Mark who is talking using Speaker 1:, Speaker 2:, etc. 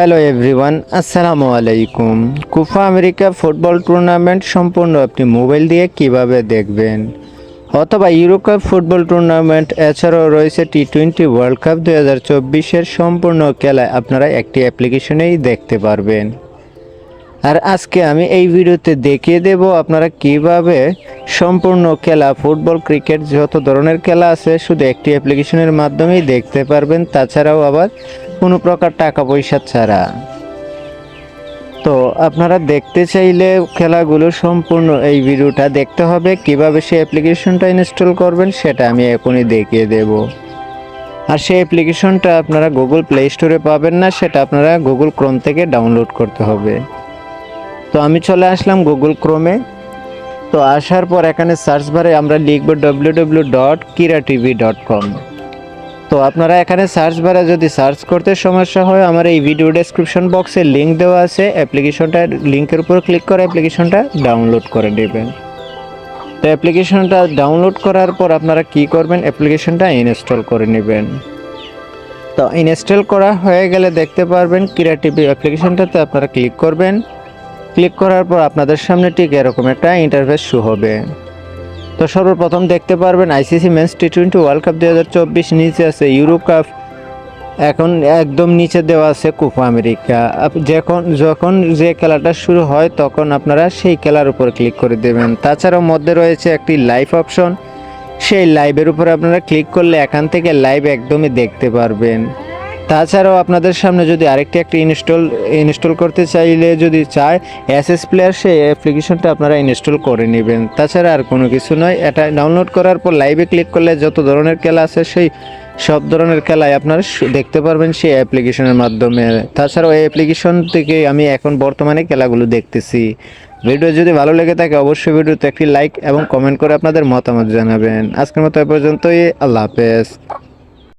Speaker 1: Hello everyone আসসালামু আলাইকুম কুফা America football tournament সম্পূর্ণ আপনি মোবাইল দিয়ে কীভাবে দেখবেন? অথবা ইউরো কাপ ফুটবল টুর্নামেন্ট এছাড়াও রয়েছে টি টোয়েন্টি ওয়ার্ল্ড কাপ দু হাজার সম্পূর্ণ খেলায় আপনারা একটি অ্যাপ্লিকেশনেই দেখতে পারবেন। আর আজকে আমি এই ভিডিওতে দেখিয়ে দেব আপনারা কীভাবে সম্পূর্ণ খেলা, ফুটবল, ক্রিকেট যত ধরনের খেলা আছে, শুধু একটি অ্যাপ্লিকেশনের মাধ্যমেই দেখতে পারবেন। তাছাড়াও আবার কোনো প্রকার টাকা পয়সা ছাড়া। তো আপনারা দেখতে চাইলে খেলাগুলো সম্পূর্ণ এই ভিডিওটা দেখতে হবে, কীভাবে সেই অ্যাপ্লিকেশনটা ইনস্টল করবেন সেটা আমি এখনই দেখিয়ে দেব। আর সেই অ্যাপ্লিকেশনটা আপনারা গুগল প্লে স্টোরে পাবেন না, সেটা আপনারা গুগল ক্রোম থেকে ডাউনলোড করতে হবে। তো আমি চলে আসলাম গুগল ক্রোমে তো আসার পর এখানে সার্চ বারে আমরা লিখব W W dot Kira TV dot com তো আপনারা এখানে সার্চ বারে যদি সার্চ করতে সমস্যা হয়, আমার এই ভিডিও ডেসক্রিপশন বক্সে লিঙ্ক দেওয়া আছে। অ্যাপ্লিকেশনটা লিঙ্কের উপর ক্লিক করে অ্যাপ্লিকেশনটা ডাউনলোড করে নেবেন। তো অ্যাপ্লিকেশনটা ডাউনলোড করার পর আপনারা কি করবেন? অ্যাপ্লিকেশনটা ইনস্টল করে নেবেন। তো ইনস্টল করা হয়ে গেলে দেখতে পারবেন কিরা টিভি অ্যাপ্লিকেশনটাতে আপনারা ক্লিক করবেন। ক্লিক করার পর আপনাদের সামনে ঠিক এরকম একটা ইন্টারফেস শো হবে। তো সর্বপ্রথম দেখতে পারবেন ICC men's T twenty world cup দু হাজার চব্বিশ, নিচে আছে ইউরো কাপ এখন একদম নিচে দেওয়া আছে কোপা আমেরিকা যখন যখন যে খেলাটা শুরু হয় তখন আপনারা সেই খেলার উপর ক্লিক করে দেবেন। তাছাড়াও মধ্যে রয়েছে একটি লাইভ অপশন সেই লাইভের উপর আপনারা ক্লিক করলে এখান থেকে লাইভ একদমই দেখতে পারবেন। তাছাড়াও আপনাদের সামনে যদি আরেকটি একটি ইনস্টল ইনস্টল করতে চাইলে যদি চায়, এসএস প্লেয়ার সেই অ্যাপ্লিকেশনটা আপনারা ইনস্টল করে নেবেন। তাছাড়া আর কোনো কিছু নয়, এটা ডাউনলোড করার পর লাইভে ক্লিক করলে যত ধরনের খেলা আছে, সেই সব ধরনের খেলায় আপনারা দেখতে পারবেন সেই অ্যাপ্লিকেশনের মাধ্যমে। তাছাড়াও এই অ্যাপ্লিকেশন থেকে আমি এখন বর্তমানে খেলাগুলো দেখতেছি। ভিডিও যদি ভালো লেগে থাকে, অবশ্যই ভিডিওতে একটি লাইক এবং কমেন্ট করে আপনাদের মতামত জানাবেন। আজকের মতো এ পর্যন্তই, আল্লাহ হাফেজ।